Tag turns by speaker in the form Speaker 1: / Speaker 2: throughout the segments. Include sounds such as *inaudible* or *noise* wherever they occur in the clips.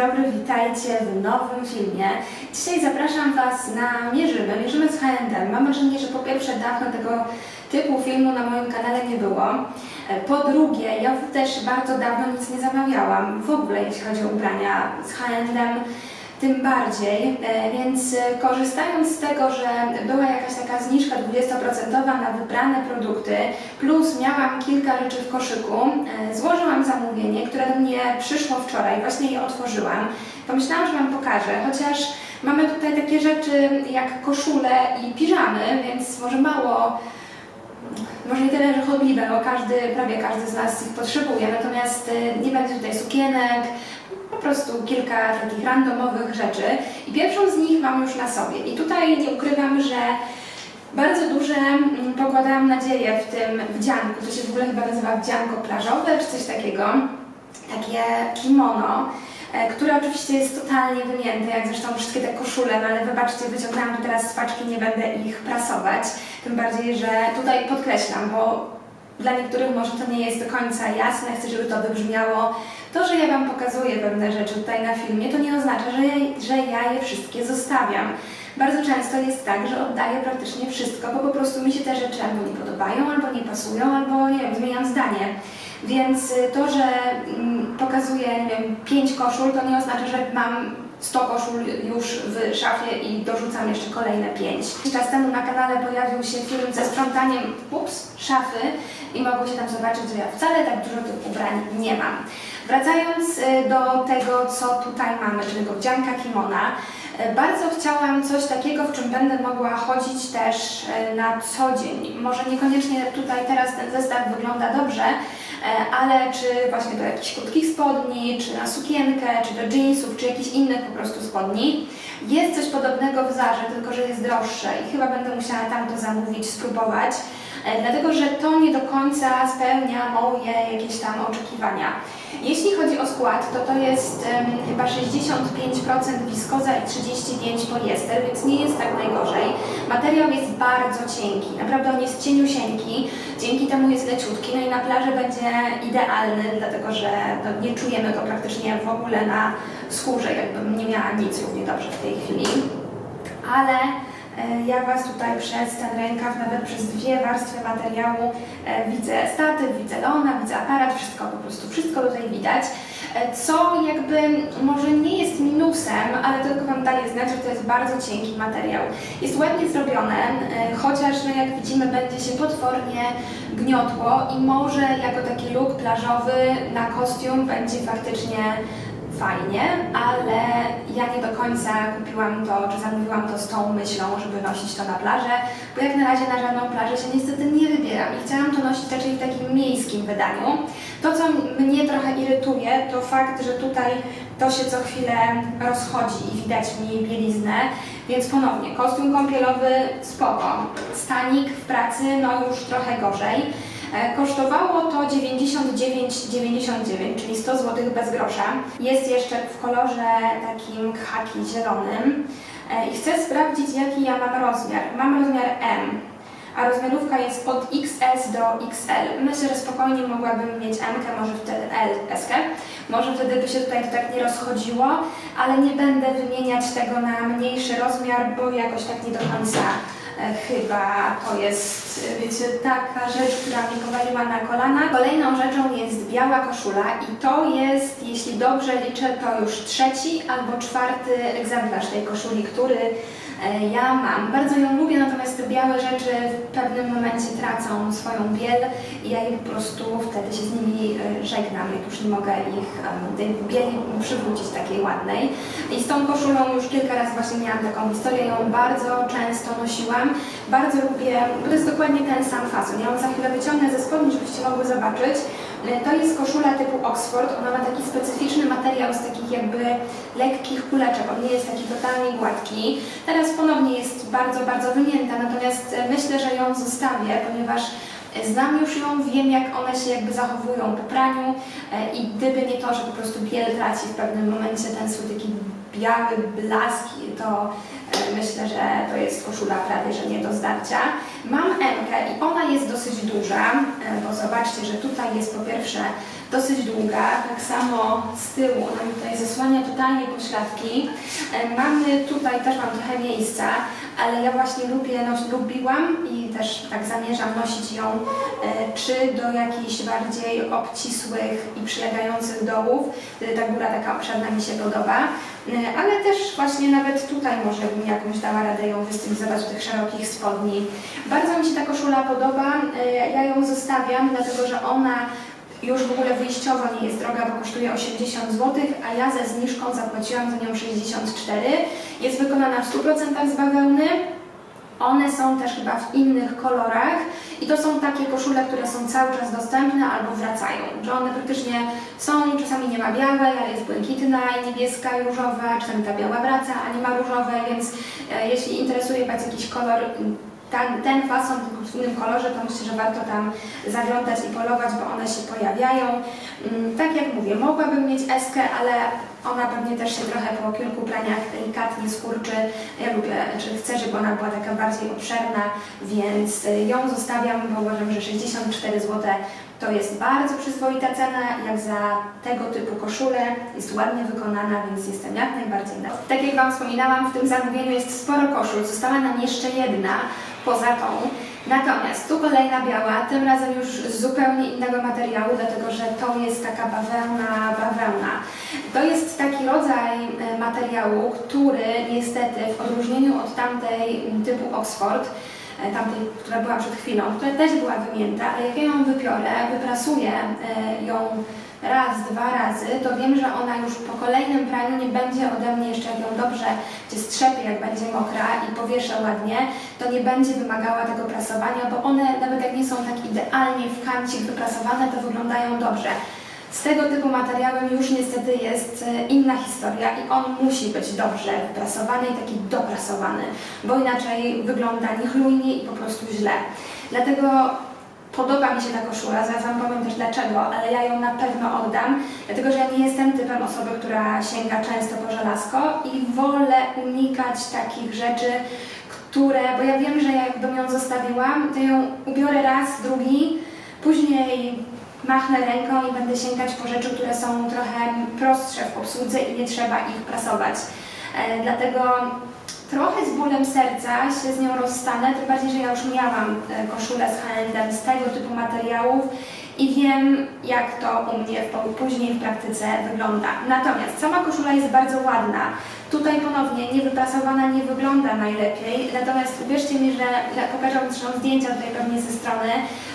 Speaker 1: dobry, witajcie w nowym filmie. Dzisiaj zapraszam Was na Mierzymy, Mierzymy z H&M. Mam wrażenie, że po pierwsze dawno tego typu filmu na moim kanale nie było. Po drugie, ja też bardzo dawno nic nie zamawiałam, w ogóle jeśli chodzi o ubrania z H&M tym bardziej, e, więc e, korzystając z tego, że była jakaś taka zniżka 20% na wybrane produkty, plus miałam kilka rzeczy w koszyku, e, złożyłam zamówienie, które do mnie przyszło wczoraj, właśnie je otworzyłam. Pomyślałam, że Wam pokażę, chociaż mamy tutaj takie rzeczy jak koszule i piżamy, więc może mało może nie tyle, że chodliwe, bo każdy, prawie każdy z nas ich potrzebuje, natomiast nie będzie tutaj sukienek, po prostu kilka takich randomowych rzeczy i pierwszą z nich mam już na sobie. I tutaj nie ukrywam, że bardzo duże mm, pokładałam nadzieję w tym wdzianku, to się w ogóle chyba nazywa wdzianko plażowe czy coś takiego, takie kimono, e, które oczywiście jest totalnie wymięte, jak zresztą wszystkie te koszule, no ale wybaczcie, wyciągnęłam tu teraz z paczki, nie będę ich prasować, tym bardziej, że tutaj podkreślam, bo dla niektórych może to nie jest do końca jasne, chcę, żeby to wybrzmiało. To, że ja Wam pokazuję pewne rzeczy tutaj na filmie, to nie oznacza, że ja, że ja je wszystkie zostawiam. Bardzo często jest tak, że oddaję praktycznie wszystko, bo po prostu mi się te rzeczy albo nie podobają, albo nie pasują, albo nie wiem, zmieniam zdanie. Więc y, to, że mm, pokazuję, nie wiem, pięć koszul, to nie oznacza, że mam 100 koszul już w szafie i dorzucam jeszcze kolejne 5. Czas temu na kanale pojawił się film ze sprzątaniem ups, szafy i mogło się tam zobaczyć, że ja wcale tak dużo tych ubrań nie mam. Wracając y, do tego, co tutaj mamy, czyli tego wdzianka kimona, y, bardzo chciałam coś takiego, w czym będę mogła chodzić też y, na co dzień. Może niekoniecznie tutaj teraz ten zestaw wygląda dobrze, ale czy właśnie do jakichś krótkich spodni, czy na sukienkę, czy do jeansów, czy jakichś innych po prostu spodni. Jest coś podobnego w Zarze, tylko że jest droższe i chyba będę musiała tam to zamówić, spróbować, dlatego że to nie do końca spełnia moje jakieś tam oczekiwania. Jeśli chodzi o skład, to to jest chyba 65% wiskoza i 35% poliester, więc nie jest tak najgorzej. Materiał jest bardzo cienki, naprawdę on jest cieniusieńki, dzięki temu jest leciutki, no i na plaży będzie idealny, dlatego że no, nie czujemy go praktycznie w ogóle na skórze, jakbym nie miała nic równie dobrze w tej chwili. Ale e, ja Was tutaj przez ten rękaw, nawet przez dwie warstwy materiału e, widzę statyw, widzę lona, widzę aparat, wszystko po prostu, wszystko tutaj widać. E, Co jakby może nie jest minusem, ale tylko Wam daje znać, że to jest bardzo cienki materiał. Jest ładnie zrobione, e, chociaż no jak widzimy będzie się potwornie gniotło i może jako taki look plażowy na kostium będzie faktycznie fajnie, ale ja nie do końca kupiłam to, czy zamówiłam to z tą myślą, żeby nosić to na plażę, bo jak na razie na żadną plażę się niestety nie wybieram i chciałam to nosić raczej w takim miejskim wydaniu. To, co mnie trochę irytuje, to fakt, że tutaj to się co chwilę rozchodzi i widać mi bieliznę, więc ponownie, kostium kąpielowy spoko, stanik w pracy no już trochę gorzej. E, Kosztowało to 99,99, czyli 100 zł bez grosza. Jest jeszcze w kolorze takim khaki zielonym. E, I chcę sprawdzić, jaki ja mam rozmiar. Mam rozmiar M, a rozmiarówka jest od XS do XL. Myślę, że spokojnie mogłabym mieć M, może wtedy L, S, może wtedy by się tutaj to tak nie rozchodziło, ale nie będę wymieniać tego na mniejszy rozmiar, bo jakoś tak nie do końca chyba to jest, e, wiecie, taka rzecz, która mnie powaliła na kolana. Kolejną rzeczą jest biała koszula i to jest, jeśli dobrze liczę, to już trzeci albo czwarty egzemplarz tej koszuli, który e, ja mam. Bardzo ją lubię, natomiast te białe rzeczy w pewnym momencie tracą swoją biel i ja je po prostu wtedy się z nimi e, żegnam, jak już nie mogę ich tej bieli przywrócić takiej ładnej. I z tą koszulą już kilka razy właśnie miałam taką historię, ją bardzo często nosiłam. Bardzo lubię, bo to jest dokładnie ten sam fason. Ja ją za chwilę wyciągnę ze spodni, żebyście mogły zobaczyć. To jest koszula typu Oxford, ona ma taki specyficzny materiał z takich jakby lekkich kuleczek, on nie jest taki totalnie gładki. Teraz ponownie jest bardzo, bardzo wymięta, natomiast e, myślę, że ją zostawię, ponieważ e, Znam już ją, wiem jak one się jakby zachowują po praniu e, i gdyby nie to, że po prostu biel traci w pewnym momencie ten swój taki biały blask, to myślę, że to jest koszula prawie, że nie do zdarcia. Mam M i ona jest dosyć duża, e, bo zobaczcie, że tutaj jest po pierwsze dosyć długa, tak samo z tyłu, ona mi tutaj zasłania totalnie pośladki. E, Mamy tutaj, też mam trochę miejsca, ale ja właśnie lubię, nos, lubiłam i też tak zamierzam nosić ją e, czy do jakichś bardziej obcisłych i przylegających dołów, wtedy ta góra taka obszerna mi się podoba, E, ale też właśnie nawet tutaj może bym jakąś dała radę ją wystylizować do tych szerokich spodni. Bardzo mi się ta koszula podoba, ja ją zostawiam, dlatego że ona już w ogóle wyjściowo nie jest droga, bo kosztuje 80 zł, a ja ze zniżką zapłaciłam za nią 64. Jest wykonana w 100% z bawełny. One są też chyba w innych kolorach i to są takie koszule, które są cały czas dostępne albo wracają, że one praktycznie są, czasami nie ma białej, ale jest błękitna i niebieska i różowa, czasami ta biała wraca, a nie ma różowej, więc e, jeśli interesuje Was jakiś kolor, ten, ten fason tylko w innym kolorze, to myślę, że warto tam zaglądać i polować, bo one się pojawiają. Mm, Tak jak mówię, mogłabym mieć eskę, ale ona pewnie też się trochę po kilku praniach delikatnie skurczy. Ja lubię, czy chcę, żeby ona była taka bardziej obszerna, więc y, ją zostawiam, bo uważam, że 64 zł to jest bardzo przyzwoita cena, jak za tego typu koszulę. Jest ładnie wykonana, więc jestem jak najbardziej na. Tak jak Wam wspominałam, w tym zamówieniu jest sporo koszul. Została nam jeszcze jedna poza tą. Natomiast tu kolejna biała, tym razem już z zupełnie innego materiału, dlatego że to jest taka bawełna, bawełna. To jest taki rodzaj e, materiału, który niestety w odróżnieniu od tamtej typu Oxford, e, tamtej, która była przed chwilą, która też była wymięta, ale jak ja ją wypiorę, wyprasuję e, ją raz, dwa razy, to wiem, że ona już po kolejnym praniu nie będzie ode mnie jeszcze, jak ją dobrze cię strzepie, jak będzie mokra i powieszę ładnie, to nie będzie wymagała tego prasowania, bo one nawet jak nie są tak idealnie w kancik wyprasowane, to wyglądają dobrze. Z tego typu materiałem już niestety jest e, inna historia i on musi być dobrze wyprasowany i taki doprasowany, bo inaczej wygląda niechlujnie i po prostu źle. Dlatego Podoba mi się ta koszula, zaraz Wam powiem też dlaczego, ale ja ją na pewno oddam, dlatego że ja nie jestem typem osoby, która sięga często po żelazko i wolę unikać takich rzeczy, które, bo ja wiem, że jakbym ją zostawiłam, to ją ubiorę raz, drugi, później machnę ręką i będę sięgać po rzeczy, które są trochę prostsze w obsłudze i nie trzeba ich prasować. E, dlatego trochę z bólem serca się z nią rozstanę, tym bardziej, że ja już miałam e, koszulę z H&M z tego typu materiałów i wiem, jak to u mnie później w praktyce wygląda. Natomiast sama koszula jest bardzo ładna. Tutaj ponownie niewyprasowana nie wygląda najlepiej, natomiast uwierzcie mi, że pokażę Wam zdjęcia tutaj pewnie ze strony,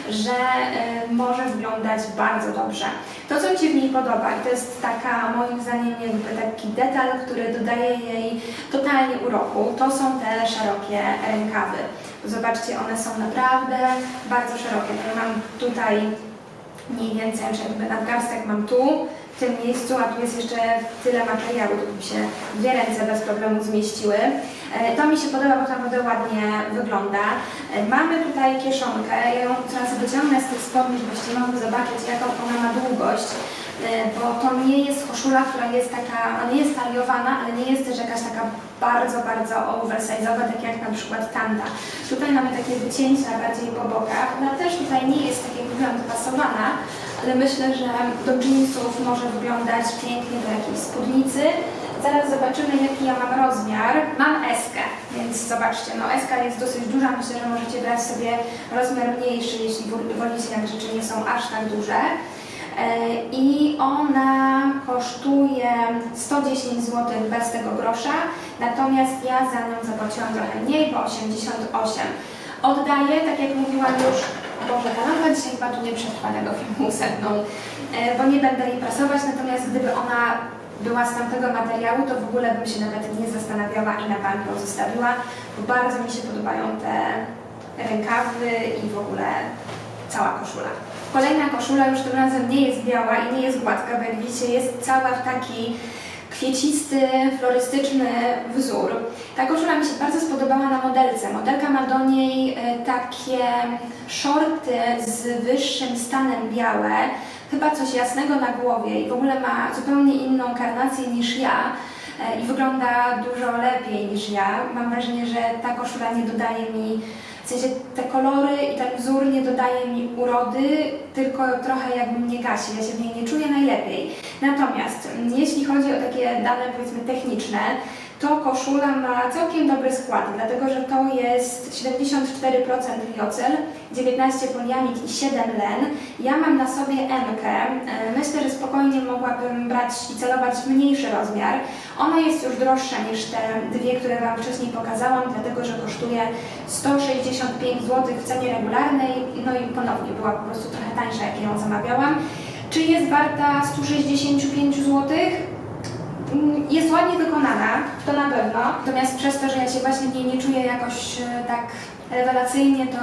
Speaker 1: że e, może wyglądać bardzo dobrze. To, co mi się w niej podoba, i to jest taka moim zdaniem jakby taki detal, który dodaje jej totalnie uroku, to są te szerokie rękawy. Zobaczcie, one są naprawdę bardzo szerokie. Ja mam tutaj mniej więcej, czy jakby nadgarstek mam tu, w tym miejscu, a tu jest jeszcze tyle materiału, tu by się dwie ręce bez problemu zmieściły. E, To mi się podoba, bo to naprawdę ładnie wygląda. E, Mamy tutaj kieszonkę, ja ją teraz wyciągnę z tych spodni, żebyście mogli zobaczyć, jaką ona ma długość, bo to nie jest koszula, która jest taka, nie jest taliowana, ale nie jest też jakaś taka bardzo, bardzo oversize'owa, tak jak na przykład tamta. Tutaj mamy takie wycięcia bardziej po bokach, ona też tutaj nie jest, tak jak mówiłam, dopasowana, ale myślę, że do jeansów może wyglądać pięknie do jakiejś spódnicy. Zaraz zobaczymy, jaki ja mam rozmiar. Mam eskę, więc zobaczcie, no eska jest dosyć duża. Myślę, że możecie brać sobie rozmiar mniejszy, jeśli wol- wolicie, jak rzeczy nie są aż tak duże. E, I ona kosztuje 110 zł bez tego grosza, natomiast ja za nią zapłaciłam trochę mniej, bo 88. Oddaję, tak jak mówiłam już, Boże, ta lampa dzisiaj chyba tu nie przetrwa tego filmu ze mną, e, bo nie będę jej prasować, natomiast gdyby ona była z tamtego materiału, to w ogóle bym się nawet nie zastanawiała i na bank ją zostawiła, bo bardzo mi się podobają te rękawy i w ogóle cała koszula. Kolejna koszula już tym razem nie jest biała i nie jest gładka, bo jak widzicie jest cała w taki kwiecisty, florystyczny wzór. Ta koszula mi się bardzo spodobała na modelce. Modelka ma do niej e, takie shorty z wyższym stanem białe, chyba coś jasnego na głowie i w ogóle ma zupełnie inną karnację niż ja e, i wygląda dużo lepiej niż ja. Mam wrażenie, że ta koszula nie dodaje mi W sensie te kolory i ten wzór nie dodaje mi urody, tylko trochę jakby mnie gasi. Ja się w niej nie czuję najlepiej. Natomiast mm, jeśli chodzi o takie dane powiedzmy techniczne, to koszula ma całkiem dobry skład, dlatego że to jest 74% liocel, 19 poliamid i 7 len. Ja mam na sobie M. Myślę, że spokojnie mogłabym brać i celować mniejszy rozmiar. Ona jest już droższa niż te dwie, które Wam wcześniej pokazałam, dlatego że kosztuje 165 zł w cenie regularnej. No i ponownie była po prostu trochę tańsza, jak ją zamawiałam. Czy jest warta 165 zł? Mm, Jest ładnie wykonana, to na pewno. Natomiast przez to, że ja się właśnie w niej nie czuję jakoś e, tak rewelacyjnie, to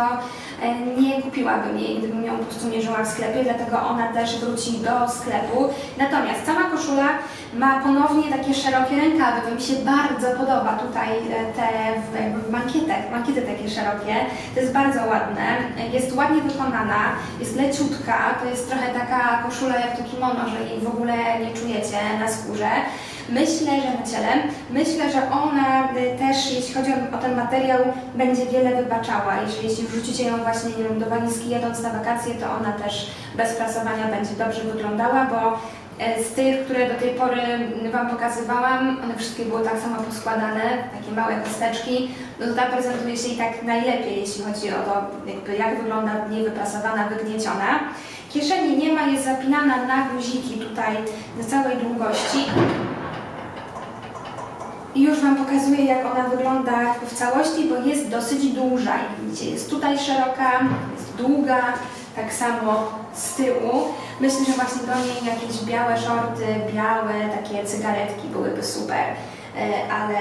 Speaker 1: e, nie kupiłabym jej, gdybym ją po prostu mierzyła w sklepie, dlatego ona też wróci do sklepu. Natomiast sama koszula ma ponownie takie szerokie rękawy, to mi się bardzo podoba tutaj e, te mankietach, mankiety takie szerokie, to jest bardzo ładne, jest ładnie wykonana, jest leciutka, to jest trochę taka koszula jak to kimono, że jej w ogóle nie czujecie na skórze. Myślę, że na ciele, myślę, że ona y, też, jeśli chodzi o, ten materiał, będzie wiele wybaczała. Jeśli, jeśli wrzucicie ją właśnie, nie wiem, do walizki jedąc na wakacje, to ona też bez prasowania będzie dobrze wyglądała, bo e, z tych, które do tej pory Wam pokazywałam, one wszystkie były tak samo poskładane, takie małe kosteczki, no to ta prezentuje się i tak najlepiej, jeśli chodzi o to, jakby jak wygląda niewyprasowana, wygnieciona. Kieszeni nie ma, jest zapinana na guziki tutaj na całej długości. I już Wam pokazuję, jak ona wygląda w całości, bo jest dosyć duża. Jak widzicie, jest tutaj szeroka, jest długa, tak samo z tyłu. Myślę, że właśnie do niej jakieś białe shorty, białe takie cygaretki byłyby super, E, ale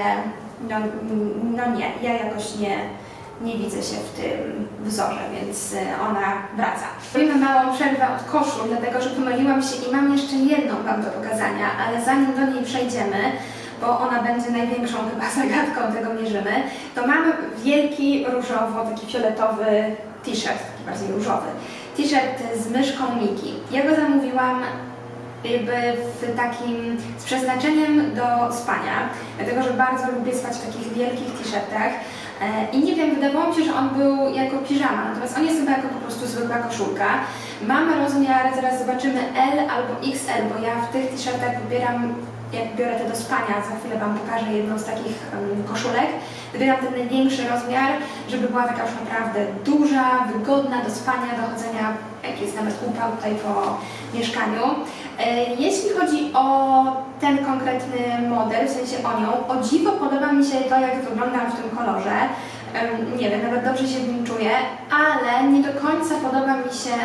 Speaker 1: no, no nie, ja jakoś nie, nie widzę się w tym wzorze, więc e, ona wraca. Robimy małą przerwę od koszul, dlatego że pomyliłam się i mam jeszcze jedną Wam do pokazania, ale zanim do niej przejdziemy, bo ona będzie największą *laughs* chyba zagadką tego mierzymy, to mamy wielki różowo, taki fioletowy t-shirt, taki bardziej różowy. T-shirt z myszką Miki. Ja go zamówiłam jakby w takim, z przeznaczeniem do spania, dlatego że bardzo lubię spać w takich wielkich t-shirtach. E, I nie wiem, wydawało mi się, że on był jako piżama, natomiast on jest chyba jako po prostu zwykła koszulka. Mamy rozmiar, zaraz zobaczymy L albo XL, bo ja w tych t-shirtach wybieram, jak biorę te do spania, za chwilę Wam pokażę jedną z takich koszulek. Wybieram ten największy rozmiar, żeby była taka już naprawdę duża, wygodna do spania, do chodzenia, jak jest nawet upał tutaj po mieszkaniu. E, Jeśli chodzi o ten konkretny model, w sensie o nią, o dziwo podoba mi się to, jak wyglądam w tym kolorze. Nie wiem, nawet dobrze się w nim czuję, ale nie do końca podoba mi się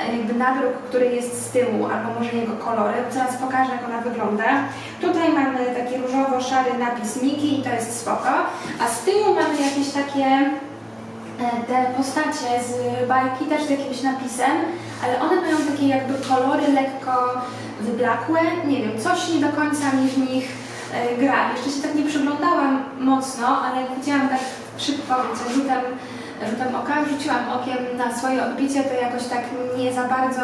Speaker 1: e, jakby nadruk, który jest z tyłu, albo może jego kolory. Zaraz pokażę, jak ona wygląda. Tutaj mamy taki różowo-szary napis Miki i to jest spoko, a z tyłu mamy jakieś takie e, te postacie z bajki też z jakimś napisem, ale one mają takie jakby kolory lekko wyblakłe. Nie wiem, coś nie do końca mi w nich e, gra. Jeszcze się tak nie przyglądałam mocno, ale jak widziałam tak szybko, rzutem, rzutem oka, rzuciłam okiem na swoje odbicie, to jakoś tak nie za bardzo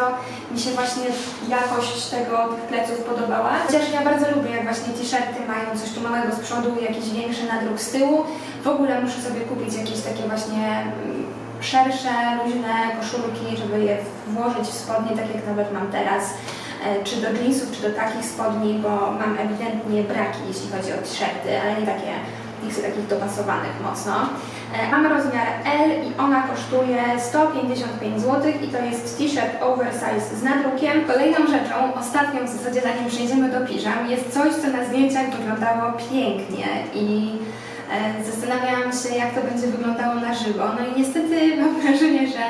Speaker 1: mi się właśnie jakość tego pleców podobała. Chociaż ja bardzo lubię, jak właśnie t-shirty mają coś tu małego z przodu, jakiś większy nadruk z tyłu. W ogóle muszę sobie kupić jakieś takie właśnie mm, szersze, luźne koszulki, żeby je włożyć w spodnie, tak jak nawet mam teraz, e, czy do jeansów, czy do takich spodni, bo mam ewidentnie braki, jeśli chodzi o t-shirty, ale nie takie, chcę takich dopasowanych mocno. E, Mamy rozmiar L i ona kosztuje 155 zł i to jest t-shirt oversize z nadrukiem. Kolejną rzeczą, ostatnią w zasadzie zanim przejdziemy do piżam, jest coś, co na zdjęciach wyglądało pięknie i E, Zastanawiałam się, jak to będzie wyglądało na żywo. No i niestety mam wrażenie, że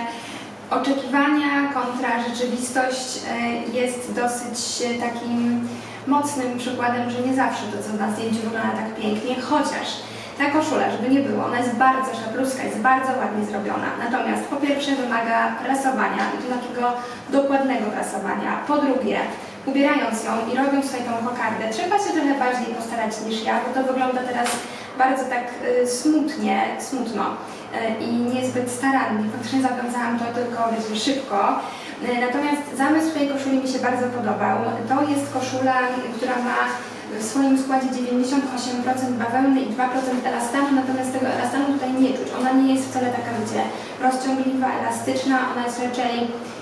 Speaker 1: oczekiwania kontra rzeczywistość e, jest dosyć takim mocnym przykładem, że nie zawsze to, co na zdjęciu wygląda tak pięknie, chociaż ta koszula, żeby nie było, ona jest bardzo szapluska, jest bardzo ładnie zrobiona. Natomiast po pierwsze wymaga prasowania i to takiego dokładnego prasowania. Po drugie, ubierając ją i robiąc tutaj tą kokardę, trzeba się trochę bardziej postarać niż ja, bo to wygląda teraz bardzo tak y, smutnie, smutno i niezbyt starannie. Faktycznie zawiązałam to tylko szybko. Y, Natomiast zamysł tej koszuli mi się bardzo podobał. To jest koszula, która ma w swoim składzie 98% bawełny i 2% elastanu, natomiast tego elastanu tutaj nie czuć. Ona nie jest wcale taka, wiecie, rozciągliwa, elastyczna, ona jest raczej,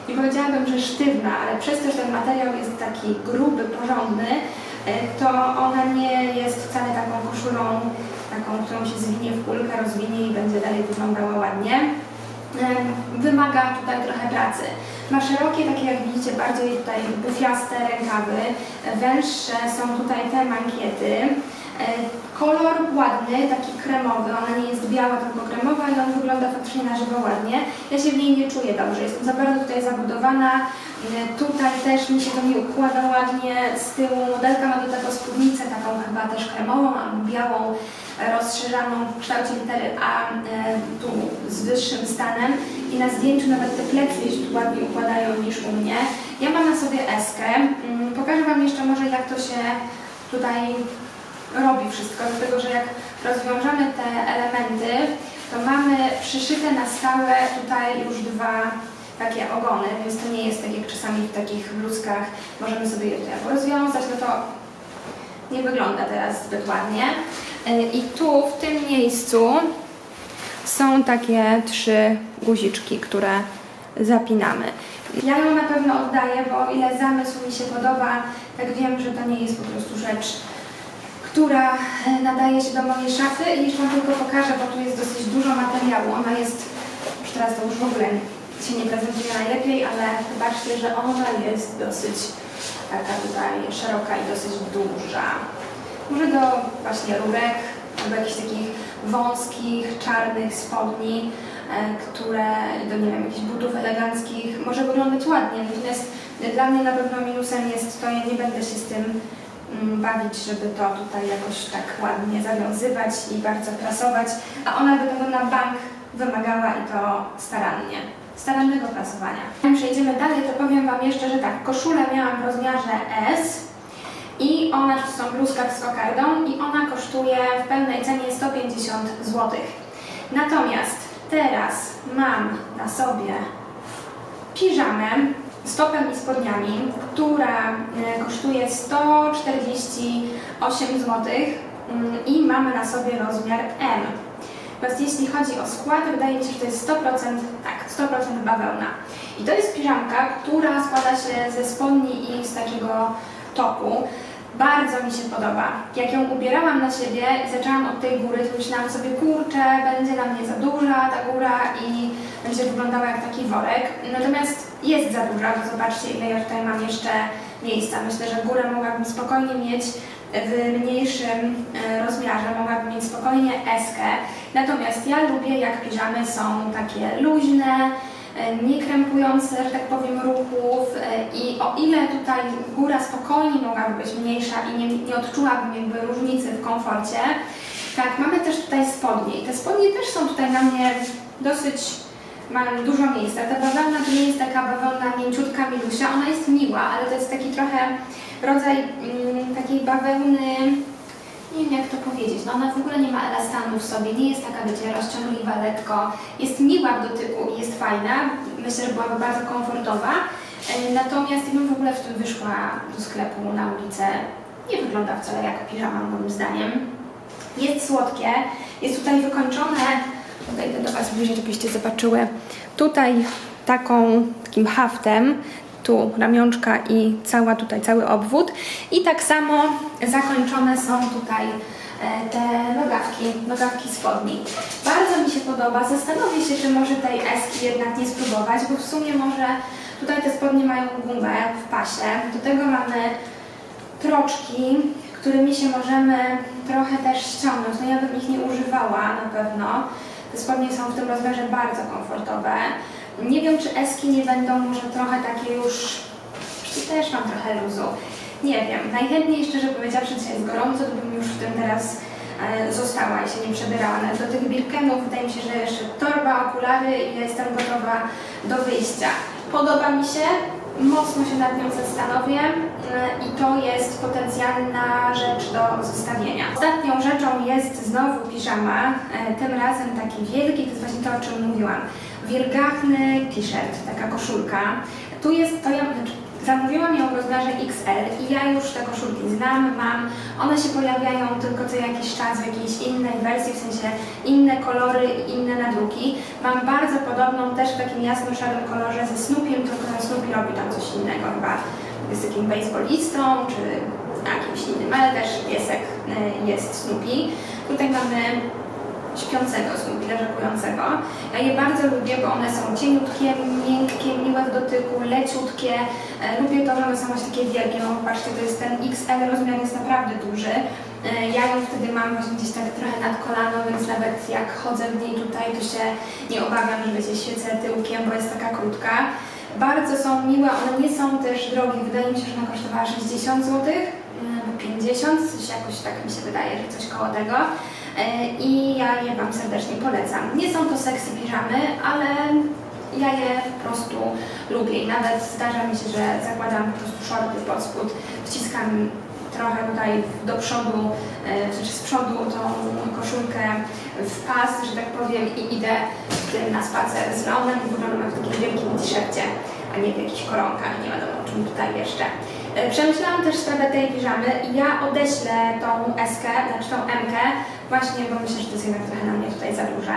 Speaker 1: nie powiedziałabym, że sztywna, ale przez to, że ten materiał jest taki gruby, porządny, e, to ona nie jest wcale taką koszulą, taką, którą się zwinie w kulkę, rozwinie i będzie dalej wyglądała ładnie. Wymaga tutaj trochę pracy. Ma szerokie, takie jak widzicie, bardziej tutaj bufiaste rękawy. Węższe są tutaj te mankiety. E, Kolor ładny, taki kremowy, ona nie jest biała, tylko kremowa i on wygląda faktycznie na żywo ładnie. Ja się w niej nie czuję dobrze, jestem za bardzo tutaj zabudowana. E, Tutaj też mi się to nie układa ładnie. Z tyłu modelka ma do tego spódnicę taką chyba też kremową albo białą, rozszerzaną w kształcie litery A e, tu z wyższym stanem i na zdjęciu nawet te plecy się tu ładniej układają niż u mnie. Ja mam na sobie eskę. Mm, Pokażę Wam jeszcze może jak to się tutaj robi wszystko, dlatego że jak rozwiążemy te elementy, to mamy przyszyte na stałe tutaj już dwa takie ogony, więc to nie jest tak jak czasami w takich bluzkach możemy sobie je tutaj rozwiązać, no to nie wygląda teraz zbyt ładnie. Y, I tu w tym miejscu są takie trzy guziczki, które zapinamy. Ja ją na pewno oddaję, bo o ile zamysł mi się podoba, tak wiem, że to nie jest po prostu rzecz, która e, nadaje się do mojej szafy i jeszcze Wam tylko pokażę, bo tu jest dosyć dużo materiału. Ona jest, już teraz to już w ogóle się nie prezentuje najlepiej, ale zobaczcie, że ona jest dosyć taka tutaj szeroka i dosyć duża. Może do właśnie rurek albo jakichś takich wąskich, czarnych spodni, e, które do nie wiem, jakichś butów eleganckich może wyglądać ładnie. Natomiast dla mnie na pewno minusem jest to, ja nie będę się z tym bawić, żeby to tutaj jakoś tak ładnie zawiązywać i bardzo prasować, a ona by tego na bank wymagała i to starannie. Starannego prasowania. Zanim przejdziemy dalej, to powiem Wam jeszcze, że tak, koszulę miałam w rozmiarze S i ona, to są bluzka z kokardą i ona kosztuje w pełnej cenie 150 zł. Natomiast teraz mam na sobie piżamę z topem i spodniami, która e, kosztuje 148 zł mm, i mamy na sobie rozmiar M. Natomiast jeśli chodzi o skład, wydaje mi się, że to jest 100%, tak, 100% bawełna. I to jest piżamka, która składa się ze spodni i z takiego topu. Bardzo mi się podoba. Jak ją ubierałam na siebie i zaczęłam od tej góry, to myślałam sobie, kurczę, będzie na mnie za duża ta góra i będzie wyglądała jak taki worek. Natomiast jest za duża, bo zobaczcie ile ja tutaj mam jeszcze miejsca. Myślę, że górę mogłabym spokojnie mieć w mniejszym e, rozmiarze, mogłabym mieć spokojnie eskę. Natomiast ja lubię jak piżamy są takie luźne, nie krępujące, że tak powiem, ruchów e, i o ile tutaj góra spokojnie mogłaby być mniejsza i nie, nie odczułabym jakby różnicy w komforcie, tak, mamy też tutaj spodnie i te spodnie też są tutaj na mnie dosyć, mają dużo miejsca. Ta bawełna to nie jest taka bawełna mięciutka, milusia, ona jest miła, ale to jest taki trochę rodzaj mm, takiej bawełny, nie wiem jak to powiedzieć, no ona w ogóle nie ma elastanu w sobie, nie jest taka, wiecie, rozciągliwa, lekko, jest miła w dotyku i jest fajna, myślę, że byłaby bardzo komfortowa, E, natomiast gdybym w ogóle w tym wyszła do sklepu na ulicę, nie wygląda wcale jak piżama moim zdaniem. Jest słodkie, jest tutaj wykończone, podejdę do Was bliżej, żebyście zobaczyły, tutaj taką, takim haftem, tu ramionczka i cała tutaj cały obwód i tak samo zakończone są tutaj e, te nogawki, nogawki spodni. Bardzo mi się podoba, zastanowię się, czy może tej eski jednak nie spróbować, bo w sumie może tutaj te spodnie mają gumę w pasie, do tego mamy troczki, którymi się możemy trochę też ściągnąć. No ja bym ich nie używała na pewno. Te spodnie są w tym rozmiarze bardzo komfortowe. Nie wiem, czy eski nie będą może trochę takie już... Też mam trochę luzu. Nie wiem. Najchętniej, szczerze powiedziawszy, dzisiaj jest gorąco, to bym już w tym teraz e, została i się nie przebierała. Nawet do tych birkenów wydaje mi się, że jeszcze torba, okulary i jestem gotowa do wyjścia. Podoba mi się, mocno się nad nią zastanowię e, i to jest potencjalna rzecz do zostawienia. Ostatnią rzeczą jest znowu piżama, e, tym razem taki wielki, to jest właśnie to, o czym mówiłam. Wielgachny t-shirt, taka koszulka. Tu jest, to ja, znaczy, Zamówiłam ją w rozmiarze XL i ja już te koszulki znam, mam. One się pojawiają tylko co jakiś czas w jakiejś innej wersji, w sensie inne kolory inne nadruki. Mam bardzo podobną, też w takim jasno-szarym kolorze ze Snoopiem, tylko że Snoopy robi tam coś innego chyba. Jest takim baseballistą, czy jakimś innym, ale też piesek y, jest Snoopy. Tutaj mamy śpiącego Snoopy, leżakującego. Ja je bardzo lubię, bo one są cieniutkie, miękkie, miłe w dotyku, leciutkie. E, Lubię to, że one są właśnie takie wielkie. No patrzcie, to jest ten XL, rozmiar jest naprawdę duży. E, Ja ją wtedy mam właśnie gdzieś tak trochę nad kolano, więc nawet jak chodzę w niej tutaj, to się nie obawiam, że wiecie, świecę tyłkiem, bo jest taka krótka. Bardzo są miłe, one nie są też drogie. Wydaje mi się, że ona kosztowała 60 zł, albo 50, coś jakoś tak mi się wydaje, że coś koło tego. E, I ja je Wam serdecznie polecam. Nie są to sexy piżamy, ale ja je po prostu lubię i nawet zdarza mi się, że zakładam po prostu shorty pod spód, wciskam trochę tutaj do przodu, e, znaczy z przodu tą koszulkę w pas, że tak powiem i idę w tym na spacer z Leonem i wyglądam w takim wielkim t-shircie, a nie w jakichś koronkach, nie wiadomo czym tutaj jeszcze. E, Przemyślałam też sprawę tej piżamy ja odeślę tą S-kę, znaczy tą M-kę, właśnie, bo myślę, że to jest jednak trochę na mnie tutaj za duże.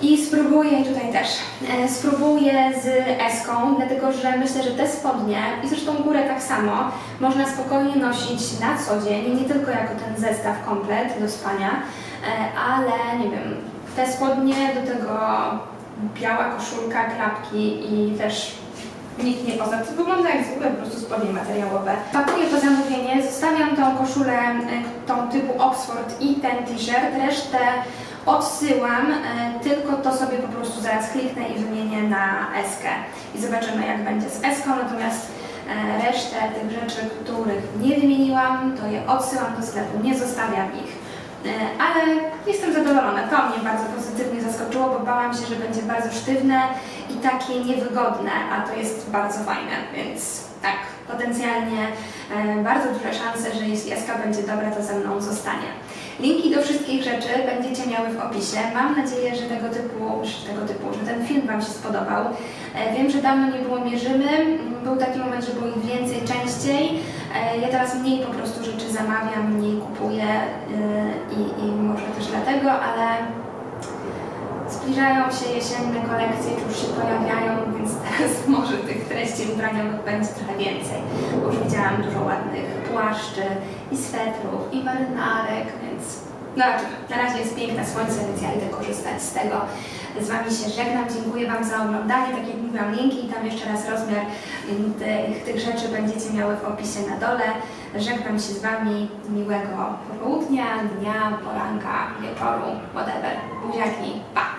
Speaker 1: I spróbuję, tutaj też, e, spróbuję z Eską, dlatego że myślę, że te spodnie, i zresztą górę tak samo, można spokojnie nosić na co dzień, nie tylko jako ten zestaw komplet do spania, e, ale nie wiem, te spodnie, do tego biała koszulka, klapki i też nikt nie poza tym. Wygląda jak zwykłe po prostu spodnie materiałowe. Pakuję to zamówienie, zostawiam tą koszulę, e, tą typu Oxford i ten t-shirt, resztę odsyłam, e, tylko to sobie po prostu zaraz kliknę i wymienię na eskę i zobaczymy jak będzie z eską, natomiast e, resztę tych rzeczy, których nie wymieniłam, to je odsyłam do sklepu, nie zostawiam ich. Ale jestem zadowolona. To mnie bardzo pozytywnie zaskoczyło, bo bałam się, że będzie bardzo sztywne i takie niewygodne, a to jest bardzo fajne, więc tak, potencjalnie e, bardzo duże szanse, że jeśli SK będzie dobra, to ze mną zostanie. Linki do wszystkich rzeczy będziecie miały w opisie. Mam nadzieję, że tego typu, że tego typu, że ten film Wam się spodobał. E, Wiem, że dawno nie było mierzymy. Był taki moment, że było ich więcej, częściej. E, Ja teraz mniej po prostu rzeczy zamawiam, mniej kupuję i, i może też dlatego, ale zbliżają się jesienne kolekcje, już się pojawiają, więc teraz *laughs* może tych treści ubraniowych będzie trochę więcej. Bo już widziałam dużo ładnych płaszczy i swetrów i marynarek, więc no na razie jest piękne słońce, więc ja idę korzystać z tego. Z Wami się żegnam, dziękuję Wam za oglądanie. Tak jak mówiłam, linki i tam jeszcze raz rozmiar mm, tych, tych rzeczy będziecie miały w opisie na dole. Żegnam się z Wami, miłego popołudnia, dnia, poranka, wieczoru, whatever. Buziaki, pa!